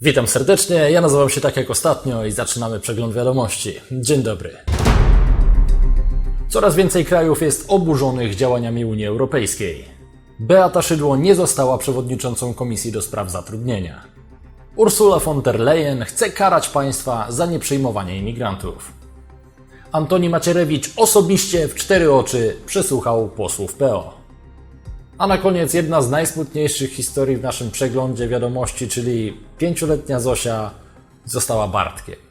Witam serdecznie, ja nazywam się tak jak ostatnio i zaczynamy przegląd wiadomości. Dzień dobry. Coraz więcej krajów jest oburzonych działaniami Unii Europejskiej. Beata Szydło nie została przewodniczącą Komisji do Spraw Zatrudnienia. Ursula von der Leyen chce karać państwa za nieprzyjmowanie imigrantów. Antoni Macierewicz osobiście w cztery oczy przesłuchał posłów PO. A na koniec jedna z najsmutniejszych historii w naszym przeglądzie wiadomości, czyli pięcioletnia Zosia została Bartkiem.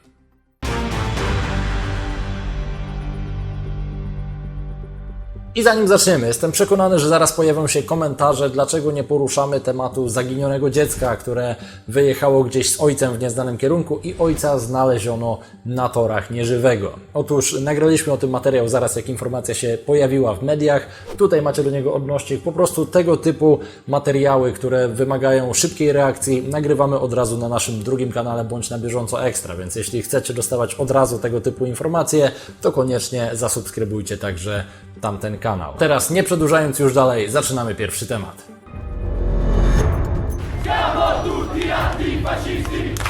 I zanim zaczniemy, jestem przekonany, że zaraz pojawią się komentarze, dlaczego nie poruszamy tematu zaginionego dziecka, które wyjechało gdzieś z ojcem w nieznanym kierunku i ojca znaleziono na torach nieżywego. Otóż nagraliśmy o tym materiał zaraz, jak informacja się pojawiła w mediach. Tutaj macie do niego odnośnik. Po prostu tego typu materiały, które wymagają szybkiej reakcji, nagrywamy od razu na naszym drugim kanale bądź na bieżąco ekstra. Więc jeśli chcecie dostawać od razu tego typu informacje, to koniecznie zasubskrybujcie także tamten kanał. Teraz nie przedłużając już dalej, zaczynamy pierwszy temat.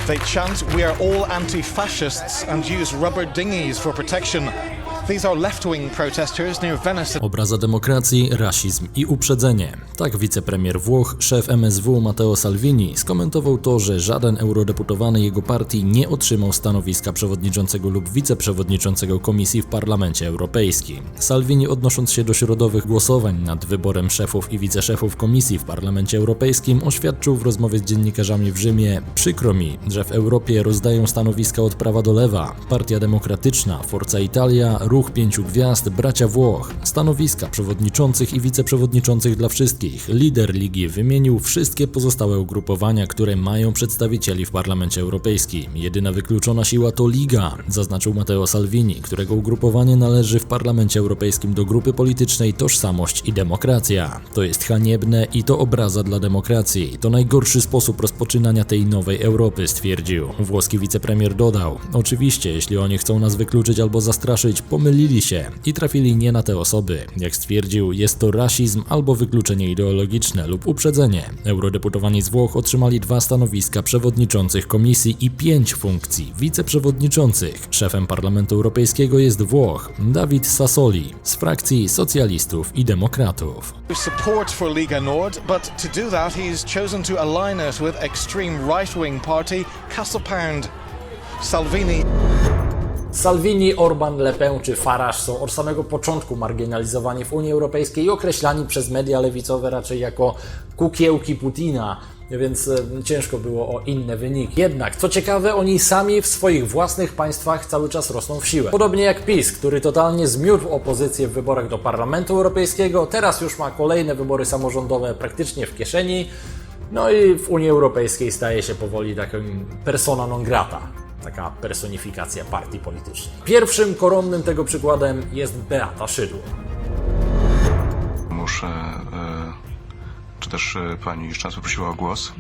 They chant, We are all anti fascists and use rubber dinghies for protection. Obraza demokracji, rasizm i uprzedzenie. Tak wicepremier Włoch, szef MSW Matteo Salvini skomentował to, że żaden eurodeputowany jego partii nie otrzymał stanowiska przewodniczącego lub wiceprzewodniczącego komisji w Parlamencie Europejskim. Salvini odnosząc się do środowych głosowań nad wyborem szefów i wiceszefów komisji w Parlamencie Europejskim oświadczył w rozmowie z dziennikarzami w Rzymie Przykro mi, że w Europie rozdają stanowiska od prawa do lewa. Partia Demokratyczna, Forza Italia, Ruch Pięciu Gwiazd, Bracia Włoch. Stanowiska przewodniczących i wiceprzewodniczących dla wszystkich. Lider ligi wymienił wszystkie pozostałe ugrupowania, które mają przedstawicieli w Parlamencie Europejskim. Jedyna wykluczona siła to Liga, zaznaczył Matteo Salvini, którego ugrupowanie należy w Parlamencie Europejskim do grupy politycznej Tożsamość i Demokracja. To jest haniebne i to obraza dla demokracji. To najgorszy sposób rozpoczynania tej nowej Europy, stwierdził. Włoski wicepremier dodał: Oczywiście, jeśli oni chcą nas wykluczyć albo zastraszyć, pomylili się i trafili nie na te osoby. Jak stwierdził, jest to rasizm albo wykluczenie ideologiczne lub uprzedzenie. Eurodeputowani z Włoch otrzymali dwa stanowiska przewodniczących komisji i pięć funkcji wiceprzewodniczących. Szefem Parlamentu Europejskiego jest Włoch, Dawid Sassoli z frakcji socjalistów i demokratów. Salvini Salvini, Orban, Le Pen czy Farage są od samego początku marginalizowani w Unii Europejskiej i określani przez media lewicowe raczej jako kukiełki Putina, więc e, ciężko było o inne wyniki. Jednak, co ciekawe, oni sami w swoich własnych państwach cały czas rosną w siłę. Podobnie jak PiS, który totalnie zmiótł opozycję w wyborach do Parlamentu Europejskiego, teraz już ma kolejne wybory samorządowe praktycznie w kieszeni. No i w Unii Europejskiej staje się powoli takim persona non grata taka personifikacja partii politycznej. Pierwszym koronnym tego przykładem jest Beata Szydło. Muszę, e, czy też e, pani już często prosiła o głos?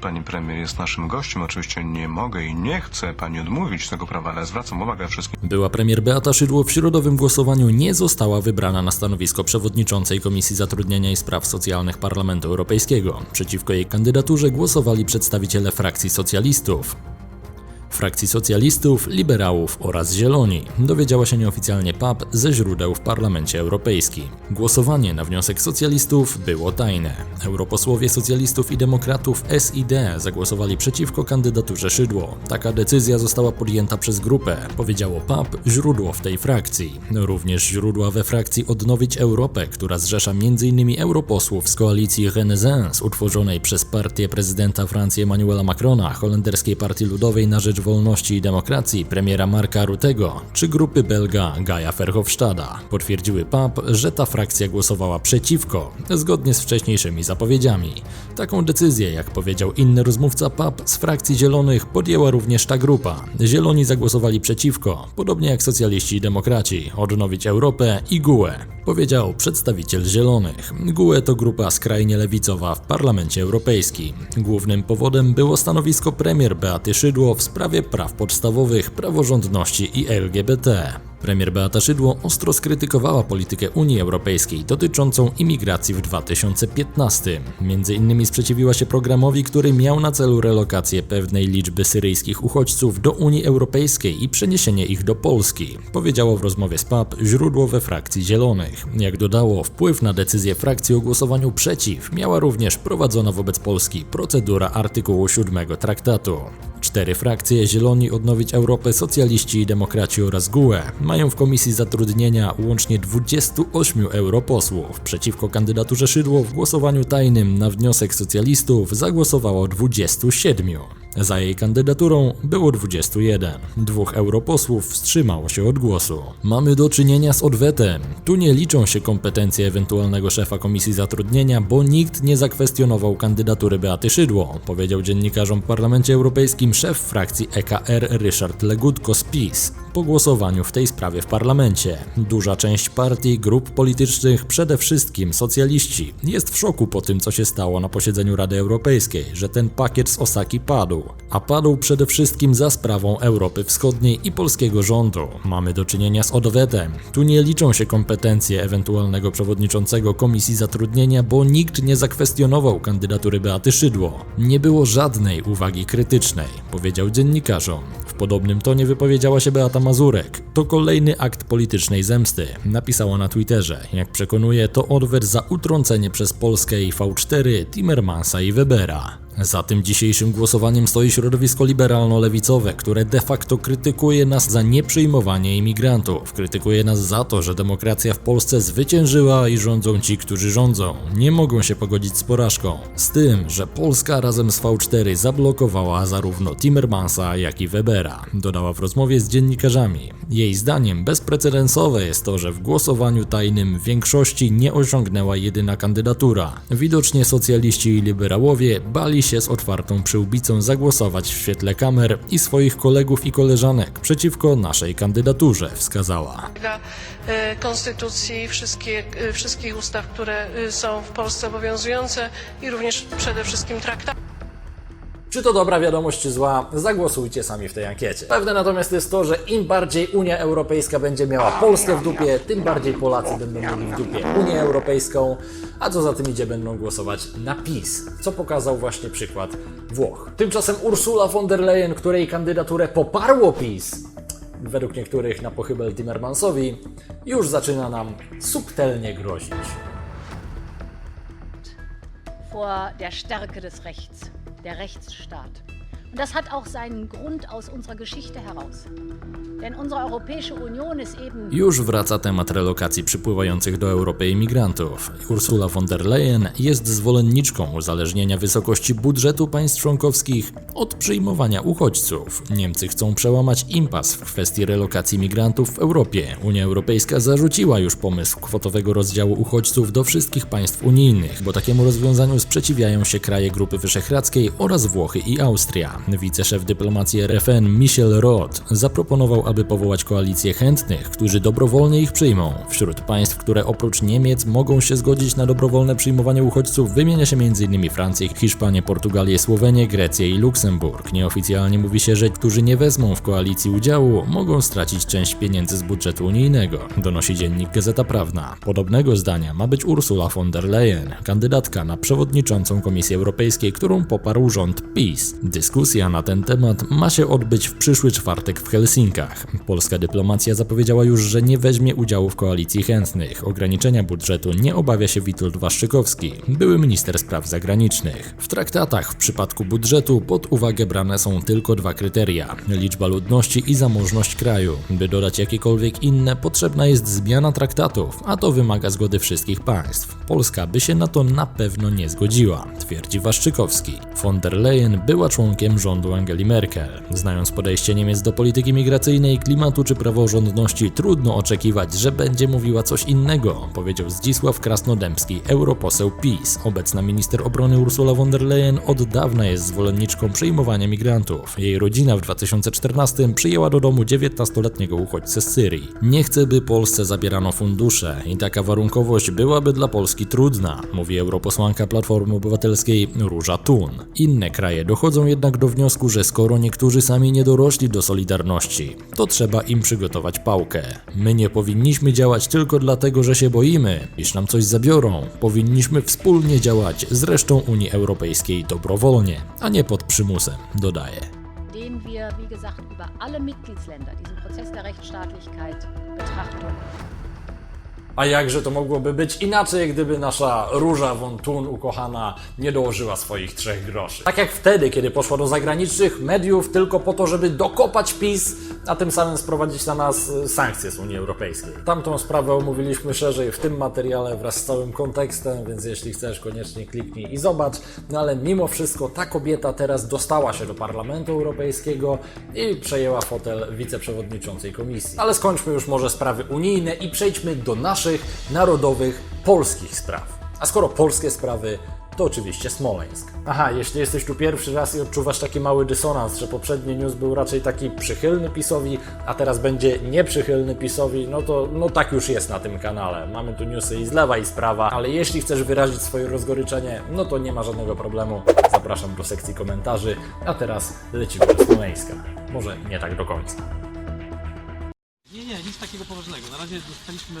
Pani premier jest naszym gościem. Oczywiście nie mogę i nie chcę pani odmówić tego prawa, ale zwracam uwagę wszystkim. Była premier Beata Szydło w środowym głosowaniu nie została wybrana na stanowisko przewodniczącej Komisji Zatrudnienia i Spraw Socjalnych Parlamentu Europejskiego. Przeciwko jej kandydaturze głosowali przedstawiciele frakcji socjalistów frakcji socjalistów, liberałów oraz zieloni, dowiedziała się nieoficjalnie PAP ze źródeł w Parlamencie Europejskim. Głosowanie na wniosek socjalistów było tajne. Europosłowie socjalistów i demokratów SID zagłosowali przeciwko kandydaturze Szydło. Taka decyzja została podjęta przez grupę, powiedziało PAP źródło w tej frakcji. Również źródła we frakcji Odnowić Europę, która zrzesza m.in. europosłów z koalicji Renaissance utworzonej przez partię prezydenta Francji Emmanuela Macrona, holenderskiej Partii Ludowej na rzecz Wolności i Demokracji premiera Marka Rutego czy grupy belga Gaja Verhofstada. Potwierdziły PAP, że ta frakcja głosowała przeciwko, zgodnie z wcześniejszymi zapowiedziami. Taką decyzję, jak powiedział inny rozmówca PAP, z frakcji Zielonych podjęła również ta grupa. Zieloni zagłosowali przeciwko, podobnie jak socjaliści i demokraci, Odnowić Europę i GUE, powiedział przedstawiciel Zielonych. GUE to grupa skrajnie lewicowa w Parlamencie Europejskim. Głównym powodem było stanowisko premier Beaty Szydło w sprawie praw podstawowych, praworządności i LGBT. Premier Beata Szydło ostro skrytykowała politykę Unii Europejskiej dotyczącą imigracji w 2015. Między innymi sprzeciwiła się programowi, który miał na celu relokację pewnej liczby syryjskich uchodźców do Unii Europejskiej i przeniesienie ich do Polski, powiedziało w rozmowie z PAP źródło we frakcji Zielonych. Jak dodało, wpływ na decyzję frakcji o głosowaniu przeciw miała również prowadzona wobec Polski procedura artykułu 7 traktatu. Cztery frakcje Zieloni, Odnowić Europę, Socjaliści i Demokraci oraz GUE mają w Komisji Zatrudnienia łącznie 28 europosłów. Przeciwko kandydaturze Szydło w głosowaniu tajnym na wniosek socjalistów zagłosowało 27. Za jej kandydaturą było 21. Dwóch europosłów wstrzymało się od głosu. Mamy do czynienia z odwetem. Tu nie liczą się kompetencje ewentualnego szefa Komisji Zatrudnienia, bo nikt nie zakwestionował kandydatury Beaty Szydło, powiedział dziennikarzom w Parlamencie Europejskim szef frakcji EKR Ryszard Legutko z PiS po głosowaniu w tej sprawie w parlamencie. Duża część partii, grup politycznych, przede wszystkim socjaliści, jest w szoku po tym, co się stało na posiedzeniu Rady Europejskiej, że ten pakiet z Osaki padł. A padł przede wszystkim za sprawą Europy Wschodniej i polskiego rządu. Mamy do czynienia z odwetem. Tu nie liczą się kompetencje ewentualnego przewodniczącego Komisji Zatrudnienia, bo nikt nie zakwestionował kandydatury Beaty Szydło. Nie było żadnej uwagi krytycznej, powiedział dziennikarzom. Podobnym tonie wypowiedziała się Beata Mazurek. To kolejny akt politycznej zemsty, napisała na Twitterze. Jak przekonuje, to odwet za utrącenie przez Polskę i V4 Timmermansa i Webera. Za tym dzisiejszym głosowaniem stoi środowisko liberalno-lewicowe, które de facto krytykuje nas za nieprzyjmowanie imigrantów. Krytykuje nas za to, że demokracja w Polsce zwyciężyła i rządzą ci, którzy rządzą. Nie mogą się pogodzić z porażką. Z tym, że Polska razem z V4 zablokowała zarówno Timmermansa, jak i Webera. Dodała w rozmowie z dziennikarzami. Jej zdaniem bezprecedensowe jest to, że w głosowaniu tajnym większości nie osiągnęła jedyna kandydatura. Widocznie socjaliści i liberałowie bali się z otwartą przyłbicą zagłosować w świetle kamer i swoich kolegów i koleżanek przeciwko naszej kandydaturze, wskazała. dla e, konstytucji, wszystkie, e, wszystkich ustaw, które e, są w Polsce obowiązujące i również przede wszystkim traktat. Czy to dobra wiadomość, czy zła? Zagłosujcie sami w tej ankiecie. Pewne natomiast jest to, że im bardziej Unia Europejska będzie miała Polskę w dupie, tym bardziej Polacy będą mieli w dupie Unię Europejską, a co za tym idzie, będą głosować na PiS, co pokazał właśnie przykład Włoch. Tymczasem Ursula von der Leyen, której kandydaturę poparło PiS, według niektórych na pochybel Timmermansowi, już zaczyna nam subtelnie grozić. vor der Stärke des Rechts, der Rechtsstaat. Und das hat auch seinen Grund aus unserer Geschichte heraus. Denn unsere Europäische Union ist eben Już wraca temat relokacji przypływających do Europy imigrantów. Ursula von der Leyen jest zwolenniczką uzależnienia wysokości budżetu państw członkowskich od przyjmowania uchodźców. Niemcy chcą przełamać impas w kwestii relokacji migrantów w Europie. Unia Europejska zarzuciła już pomysł kwotowego rozdziału uchodźców do wszystkich państw unijnych, bo takiemu rozwiązaniu sprzeciwiają się kraje Grupy Wyszehradzkiej oraz Włochy i Austria. Wiceszef dyplomacji RFN Michel Roth zaproponował, aby powołać koalicję chętnych, którzy dobrowolnie ich przyjmą. Wśród państw, które oprócz Niemiec mogą się zgodzić na dobrowolne przyjmowanie uchodźców, wymienia się m.in. Francję, Hiszpanię, Portugalię, Słowenię, Grecję i Luksemburg. Nieoficjalnie mówi się, że którzy nie wezmą w koalicji udziału, mogą stracić część pieniędzy z budżetu unijnego, donosi dziennik Gazeta Prawna. Podobnego zdania ma być Ursula von der Leyen, kandydatka na przewodniczącą Komisji Europejskiej, którą poparł rząd PiS. Dyskusja na ten temat ma się odbyć w przyszły czwartek w Helsinkach. Polska dyplomacja zapowiedziała już, że nie weźmie udziału w koalicji chętnych. Ograniczenia budżetu nie obawia się Witold Waszczykowski, były minister spraw zagranicznych. W traktatach w przypadku budżetu pod uwagę brane są tylko dwa kryteria: liczba ludności i zamożność kraju. By dodać jakiekolwiek inne, potrzebna jest zmiana traktatów, a to wymaga zgody wszystkich państw. Polska by się na to na pewno nie zgodziła, twierdzi Waszczykowski. Von der Leyen była członkiem rządu Angeli Merkel. Znając podejście Niemiec do polityki migracyjnej, klimatu czy praworządności, trudno oczekiwać, że będzie mówiła coś innego, powiedział Zdzisław Krasnodębski, europoseł PiS. Obecna minister obrony Ursula von der Leyen od dawna jest zwolenniczką przyjmowania migrantów. Jej rodzina w 2014 przyjęła do domu 19-letniego uchodźcę z Syrii. Nie chce, by Polsce zabierano fundusze i taka warunkowość byłaby dla Polski trudna, mówi europosłanka Platformy Obywatelskiej Róża Thun. Inne kraje dochodzą jednak do wniosku, że skoro niektórzy sami nie dorośli do solidarności, to trzeba im przygotować pałkę. My nie powinniśmy działać tylko dlatego, że się boimy, iż nam coś zabiorą. Powinniśmy wspólnie działać z resztą Unii Europejskiej dobrowolnie, a nie pod przymusem, dodaje. Wie gesagt, über alle Mitgliedsländer diesen Prozess der Rechtsstaatlichkeit Betrachtung A jakże to mogłoby być inaczej, gdyby nasza Róża von Thun ukochana nie dołożyła swoich trzech groszy? Tak jak wtedy, kiedy poszła do zagranicznych mediów tylko po to, żeby dokopać PiS, a tym samym sprowadzić na nas y, sankcje z Unii Europejskiej. Tamtą sprawę omówiliśmy szerzej w tym materiale wraz z całym kontekstem, więc jeśli chcesz, koniecznie kliknij i zobacz. No ale mimo wszystko ta kobieta teraz dostała się do Parlamentu Europejskiego i przejęła fotel wiceprzewodniczącej komisji. Ale skończmy już może sprawy unijne i przejdźmy do naszych narodowych, polskich spraw. A skoro polskie sprawy, to oczywiście Smoleńsk. Aha, jeśli jesteś tu pierwszy raz i odczuwasz taki mały dysonans, że poprzedni news był raczej taki przychylny PiSowi, a teraz będzie nieprzychylny PiSowi, no to no tak już jest na tym kanale. Mamy tu newsy i z lewa i z prawa, ale jeśli chcesz wyrazić swoje rozgoryczenie, no to nie ma żadnego problemu. Zapraszam do sekcji komentarzy, a teraz lecimy do Smoleńska. Może nie tak do końca. Nie, nie, nic takiego poważnego. Na razie dostaliśmy,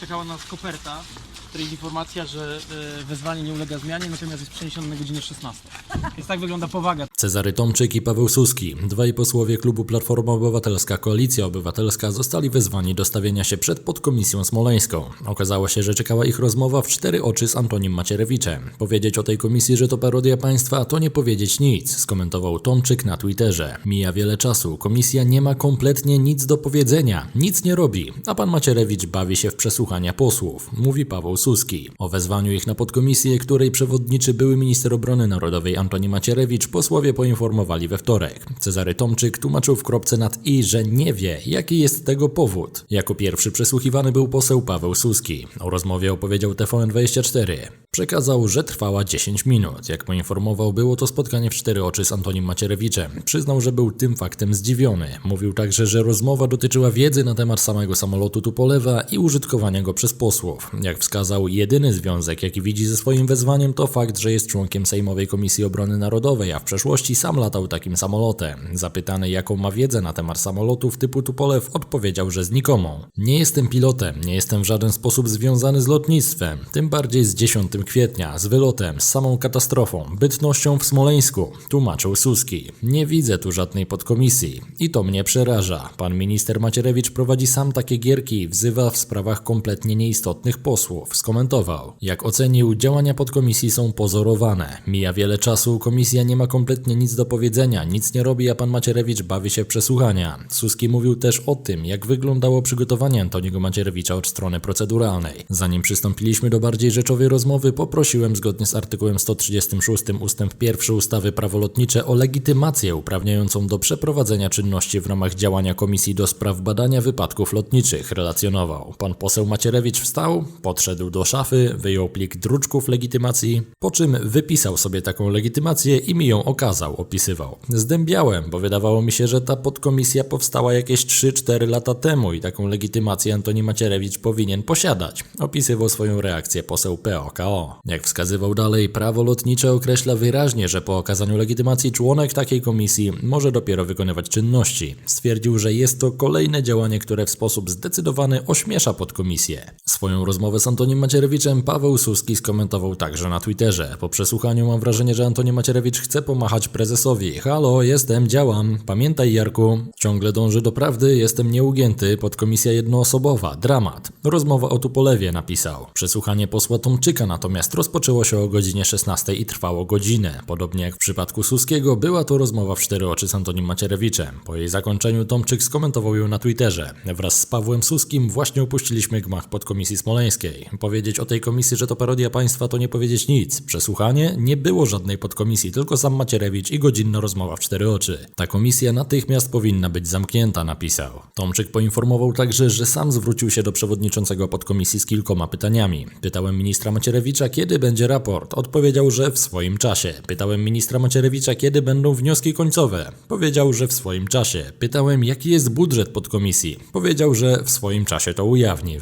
czekała nas koperta, w której informacja, że e, wezwanie nie ulega zmianie, natomiast jest przeniesione na godzinę 16. Więc tak wygląda powaga Cezary Tomczyk i Paweł Suski, dwaj posłowie klubu Platforma Obywatelska Koalicja Obywatelska zostali wezwani do stawienia się przed podkomisją smoleńską. Okazało się, że czekała ich rozmowa w cztery oczy z Antonim Macierewiczem. Powiedzieć o tej komisji, że to parodia państwa, to nie powiedzieć nic, skomentował Tomczyk na Twitterze. Mija wiele czasu, komisja nie ma kompletnie nic do powiedzenia, nic nie robi, a pan Macierewicz bawi się w przesłuchania posłów, mówi Paweł Suski. O wezwaniu ich na podkomisję, której przewodniczy były minister obrony narodowej Antoni Macierewicz, posłowie poinformowali we wtorek. Cezary Tomczyk tłumaczył w kropce nad i, że nie wie, jaki jest tego powód. Jako pierwszy przesłuchiwany był poseł Paweł Suski. O rozmowie opowiedział TVN24. Przekazał, że trwała 10 minut. Jak poinformował, było to spotkanie w cztery oczy z Antonim Macierewiczem. Przyznał, że był tym faktem zdziwiony. Mówił także, że rozmowa dotyczyła wiedzy na temat samego samolotu Tupolewa i użytkowania go przez posłów. Jak wskazał, jedyny związek, jaki widzi ze swoim wezwaniem, to fakt, że jest członkiem Sejmowej Komisji Obrony Narodowej, a w przeszłości sam latał takim samolotem. Zapytany, jaką ma wiedzę na temat samolotów typu Tupolew, odpowiedział, że znikomą. Nie jestem pilotem, nie jestem w żaden sposób związany z lotnictwem, tym bardziej z 10 kwietnia, z wylotem, z samą katastrofą, bytnością w Smoleńsku, tłumaczył Suski. Nie widzę tu żadnej podkomisji i to mnie przeraża. Pan minister Macierewicz prowadzi sam takie gierki wzywa w sprawach kompletnie nieistotnych posłów, skomentował. Jak ocenił, działania podkomisji są pozorowane. Mija wiele czasu, komisja nie ma kompletnie nic do powiedzenia, nic nie robi, a pan Macierewicz bawi się w przesłuchania. Suski mówił też o tym, jak wyglądało przygotowanie Antoniego Macierewicza od strony proceduralnej. Zanim przystąpiliśmy do bardziej rzeczowej rozmowy, poprosiłem zgodnie z artykułem 136 ustęp 1 ustawy Prawo Lotnicze o legitymację uprawniającą do przeprowadzenia czynności w ramach działania Komisji do Spraw Badania Wypadków Lotniczych, relacjonował. Pan poseł Macierewicz wstał, podszedł do szafy, wyjął plik druczków legitymacji, po czym wypisał sobie taką legitymację i mi ją okazał, opisywał. Zdębiałem, bo wydawało mi się, że ta podkomisja powstała jakieś 3-4 lata temu i taką legitymację Antoni Macierewicz powinien posiadać. Opisywał swoją reakcję poseł POKO. Jak wskazywał dalej, prawo lotnicze określa wyraźnie, że po okazaniu legitymacji członek takiej komisji może dopiero wykonywać czynności. Stwierdził, że jest to kolejne działanie, które w sposób zdecydowany ośmiesza podkomisję. Swoją rozmowę z Antonim Macierewiczem Paweł Suski skomentował także na Twitterze. Po przesłuchaniu mam wrażenie, że Antoni Macierewicz chce pomachać prezesowi. Halo, jestem, działam. Pamiętaj Jarku, ciągle dąży do prawdy, jestem nieugięty, podkomisja jednoosobowa, dramat. Rozmowa o Tupolewie napisał. Przesłuchanie posła Tomczyka natomiast rozpoczęło się o godzinie 16 i trwało godzinę. Podobnie jak w przypadku Suskiego, była to rozmowa w cztery oczy z Antonim Macierewiczem. Po jej zakończeniu Tomczyk skomentował ją na Twitterze. Wraz z Pawłem Suskim właśnie opuściliśmy gmach podkomisji smoleńskiej. Powiedzieć o tej komisji, że to parodia państwa, to nie powiedzieć nic. Przesłuchanie nie było żadnej podkomisji, tylko sam Macierewicz i godzinna rozmowa w cztery oczy. Ta komisja natychmiast powinna być zamknięta, napisał. Tomczyk poinformował także, że sam zwrócił się do przewodniczącego podkomisji z kilkoma pytaniami. Pytałem ministra Macierewicza, kiedy będzie raport. Odpowiedział, że w swoim czasie. Pytałem ministra Macierewicza, kiedy będą wnioski końcowe. Powiedział, że w swoim czasie. Pytałem, jaki jest budżet podkomisji. Powiedział, że w swoim czasie to ujawni,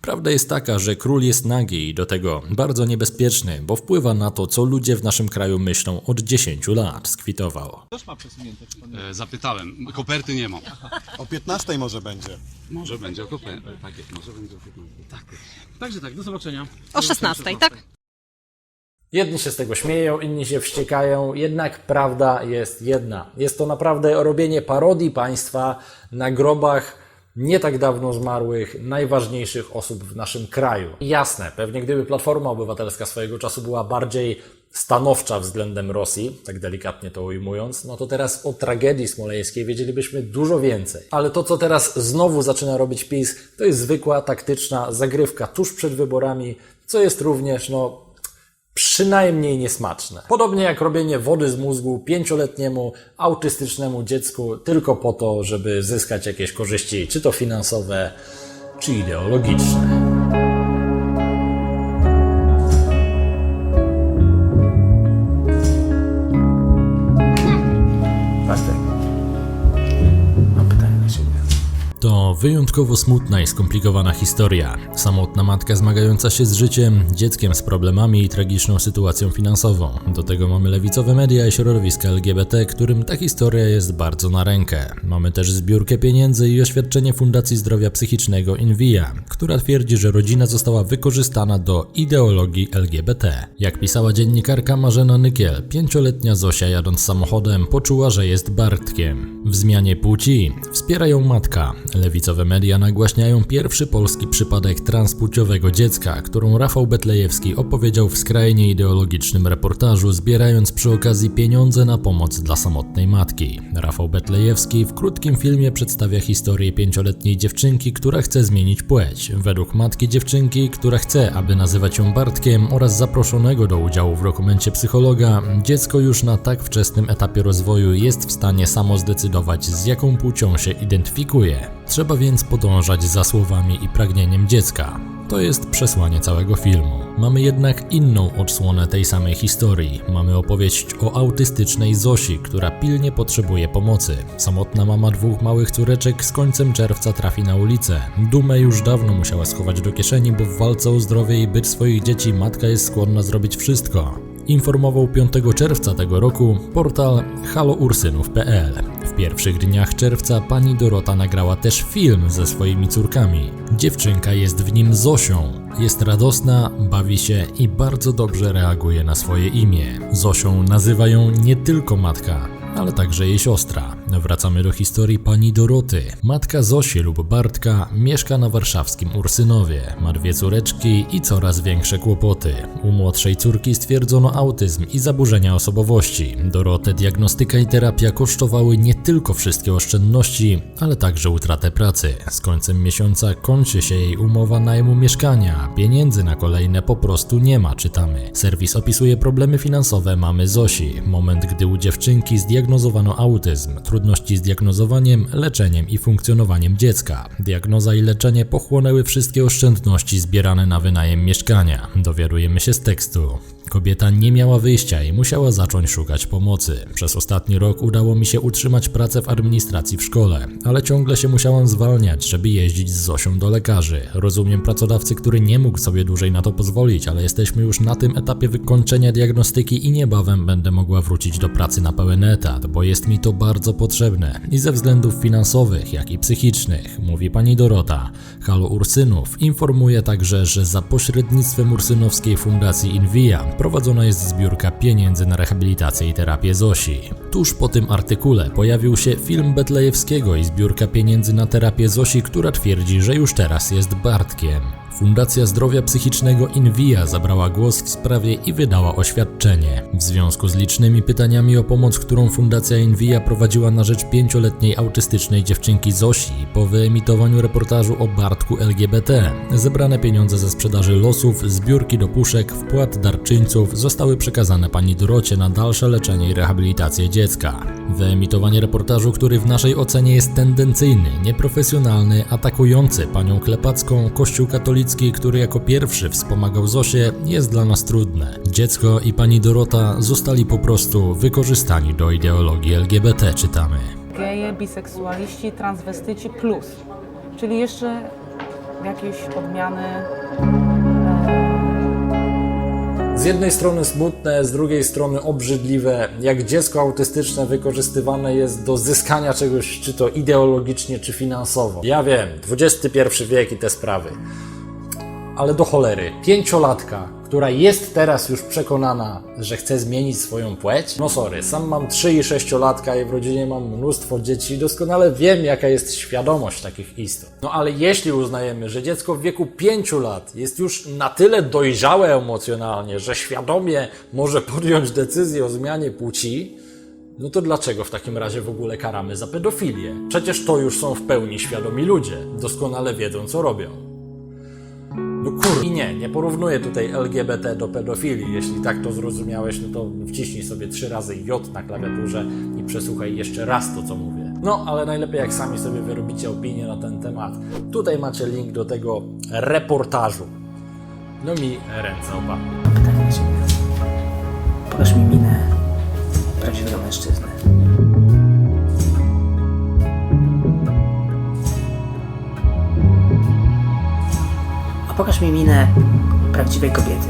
Prawda jest taka, że król jest nagi i do tego bardzo niebezpieczny, bo wpływa na to, co ludzie w naszym kraju myślą od 10 lat, skwitował. E, Zapytałem. Koperty nie mam. O 15 może będzie. Może będzie koper- pakiet, może będzie o 15. Tak. Także tak, do zobaczenia. O 16, tak? Jedni się z tego śmieją, inni się wściekają, jednak prawda jest jedna. Jest to naprawdę robienie parodii państwa na grobach nie tak dawno zmarłych najważniejszych osób w naszym kraju. Jasne, pewnie gdyby Platforma Obywatelska swojego czasu była bardziej stanowcza względem Rosji, tak delikatnie to ujmując, no to teraz o tragedii smoleńskiej wiedzielibyśmy dużo więcej. Ale to, co teraz znowu zaczyna robić PiS, to jest zwykła taktyczna zagrywka tuż przed wyborami, co jest również, no, przynajmniej niesmaczne. Podobnie jak robienie wody z mózgu pięcioletniemu autystycznemu dziecku tylko po to, żeby zyskać jakieś korzyści, czy to finansowe, czy ideologiczne. Wyjątkowo smutna i skomplikowana historia. Samotna matka zmagająca się z życiem, dzieckiem z problemami i tragiczną sytuacją finansową. Do tego mamy lewicowe media i środowiska LGBT, którym ta historia jest bardzo na rękę. Mamy też zbiórkę pieniędzy i oświadczenie Fundacji Zdrowia Psychicznego Invia, która twierdzi, że rodzina została wykorzystana do ideologii LGBT. Jak pisała dziennikarka Marzena Nykiel, pięcioletnia Zosia jadąc samochodem poczuła, że jest Bartkiem. W zmianie płci wspiera ją matka. Lewicowe media nagłaśniają pierwszy polski przypadek transpłciowego dziecka, którą Rafał Betlejewski opowiedział w skrajnie ideologicznym reportażu, zbierając przy okazji pieniądze na pomoc dla samotnej matki. Rafał Betlejewski w krótkim filmie przedstawia historię pięcioletniej dziewczynki, która chce zmienić płeć. Według matki dziewczynki, która chce, aby nazywać ją Bartkiem oraz zaproszonego do udziału w dokumencie psychologa, dziecko już na tak wczesnym etapie rozwoju jest w stanie samo zdecydować, z jaką płcią się identyfikuje. Trzeba więc podążać za słowami i pragnieniem dziecka. To jest przesłanie całego filmu. Mamy jednak inną odsłonę tej samej historii. Mamy opowieść o autystycznej Zosi, która pilnie potrzebuje pomocy. Samotna mama dwóch małych córeczek z końcem czerwca trafi na ulicę. Dumę już dawno musiała schować do kieszeni, bo w walce o zdrowie i byt swoich dzieci matka jest skłonna zrobić wszystko. Informował 5 czerwca tego roku portal haloursynów.pl. W pierwszych dniach czerwca pani Dorota nagrała też film ze swoimi córkami. Dziewczynka jest w nim Zosią. Jest radosna, bawi się i bardzo dobrze reaguje na swoje imię. Zosią nazywa ją nie tylko matka, ale także jej siostra. Wracamy do historii pani Doroty. Matka Zosi lub Bartka mieszka na warszawskim Ursynowie. Ma dwie córeczki i coraz większe kłopoty. U młodszej córki stwierdzono autyzm i zaburzenia osobowości. Dorotę diagnostyka i terapia kosztowały nie tylko wszystkie oszczędności, ale także utratę pracy. Z końcem miesiąca kończy się jej umowa najmu mieszkania. Pieniędzy na kolejne po prostu nie ma, czytamy. Serwis opisuje problemy finansowe mamy Zosi. Moment, gdy u dziewczynki zdiagnozowano autyzm, trudności z diagnozowaniem, leczeniem i funkcjonowaniem dziecka. Diagnoza i leczenie pochłonęły wszystkie oszczędności zbierane na wynajem mieszkania. Dowiadujemy się z tekstu. Kobieta nie miała wyjścia i musiała zacząć szukać pomocy. Przez ostatni rok udało mi się utrzymać pracę w administracji w szkole, ale ciągle się musiałam zwalniać, żeby jeździć z Zosią do lekarzy. Rozumiem pracodawcy, który nie mógł sobie dłużej na to pozwolić, ale jesteśmy już na tym etapie wykończenia diagnostyki i niebawem będę mogła wrócić do pracy na pełen etat, bo jest mi to bardzo potrzebne i ze względów finansowych, jak i psychicznych, mówi pani Dorota. Halo Ursynów informuje także, że za pośrednictwem Ursynowskiej Fundacji Invia prowadzona jest zbiórka pieniędzy na rehabilitację i terapię Zosi. Tuż po tym artykule pojawił się film Betlejewskiego i zbiórka pieniędzy na terapię Zosi, która twierdzi, że już teraz jest Bartkiem. Fundacja Zdrowia Psychicznego Invia zabrała głos w sprawie i wydała oświadczenie. W związku z licznymi pytaniami o pomoc, którą Fundacja Invia prowadziła na rzecz pięcioletniej autystycznej dziewczynki Zosi po wyemitowaniu reportażu o Bartku LGBT, zebrane pieniądze ze sprzedaży losów, zbiórki do puszek, wpłat darczyńców zostały przekazane pani Dorocie na dalsze leczenie i rehabilitację dziecka. Wyemitowanie reportażu, który w naszej ocenie jest tendencyjny, nieprofesjonalny, atakujący panią Klepacką, Kościół katolicki, który jako pierwszy wspomagał Zosię, jest dla nas trudne. Dziecko i pani Dorota zostali po prostu wykorzystani do ideologii LGBT, czytamy. geje, biseksualiści, transwestyci plus, czyli jeszcze jakieś odmiany Z jednej strony smutne, z drugiej strony obrzydliwe, jak dziecko autystyczne wykorzystywane jest do zyskania czegoś, czy to ideologicznie, czy finansowo. Ja wiem, XXI wiek i te sprawy. Ale do cholery, pięciolatka, która jest teraz już przekonana, że chce zmienić swoją płeć? No sorry, sam mam 3 i 6 latka i w rodzinie mam mnóstwo dzieci i doskonale wiem, jaka jest świadomość takich istot. No ale jeśli uznajemy, że dziecko w wieku 5 lat jest już na tyle dojrzałe emocjonalnie, że świadomie może podjąć decyzję o zmianie płci, no to dlaczego w takim razie w ogóle karamy za pedofilię? Przecież to już są w pełni świadomi ludzie, doskonale wiedzą, co robią. No kur... I nie, nie porównuję tutaj LGBT do pedofilii. Jeśli tak to zrozumiałeś, no to wciśnij sobie trzy razy J na klawiaturze i przesłuchaj jeszcze raz to, co mówię. No, ale najlepiej jak sami sobie wyrobicie opinię na ten temat. Tutaj macie link do tego reportażu. No mi ręce opadły. Pytanie do ciebie. Pokaż mi minę prawdziwego mężczyzny. Pokaż mi minę prawdziwej kobiety.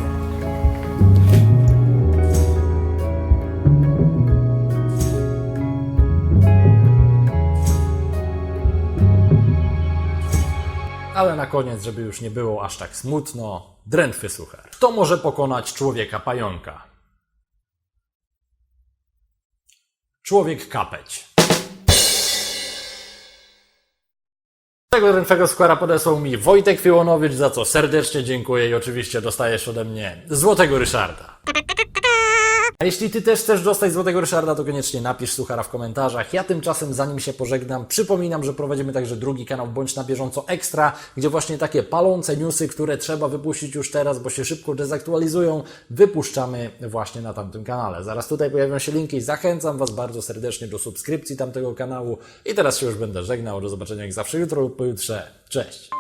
Ale na koniec, żeby już nie było aż tak smutno, drętwy suchar. Kto może pokonać człowieka pająka? Człowiek kapeć. Tego drętwego skłara podesłał mi Wojtek Fiłonowicz, za co serdecznie dziękuję i oczywiście dostajesz ode mnie Złotego Ryszarda. A jeśli ty też chcesz dostać Złotego Ryszarda, to koniecznie napisz suchara w komentarzach. Ja tymczasem, zanim się pożegnam, przypominam, że prowadzimy także drugi kanał Bądź na bieżąco Ekstra, gdzie właśnie takie palące newsy, które trzeba wypuścić już teraz, bo się szybko dezaktualizują, wypuszczamy właśnie na tamtym kanale. Zaraz tutaj pojawią się linki. Zachęcam Was bardzo serdecznie do subskrypcji tamtego kanału. I teraz się już będę żegnał. Do zobaczenia jak zawsze jutro lub pojutrze. Cześć!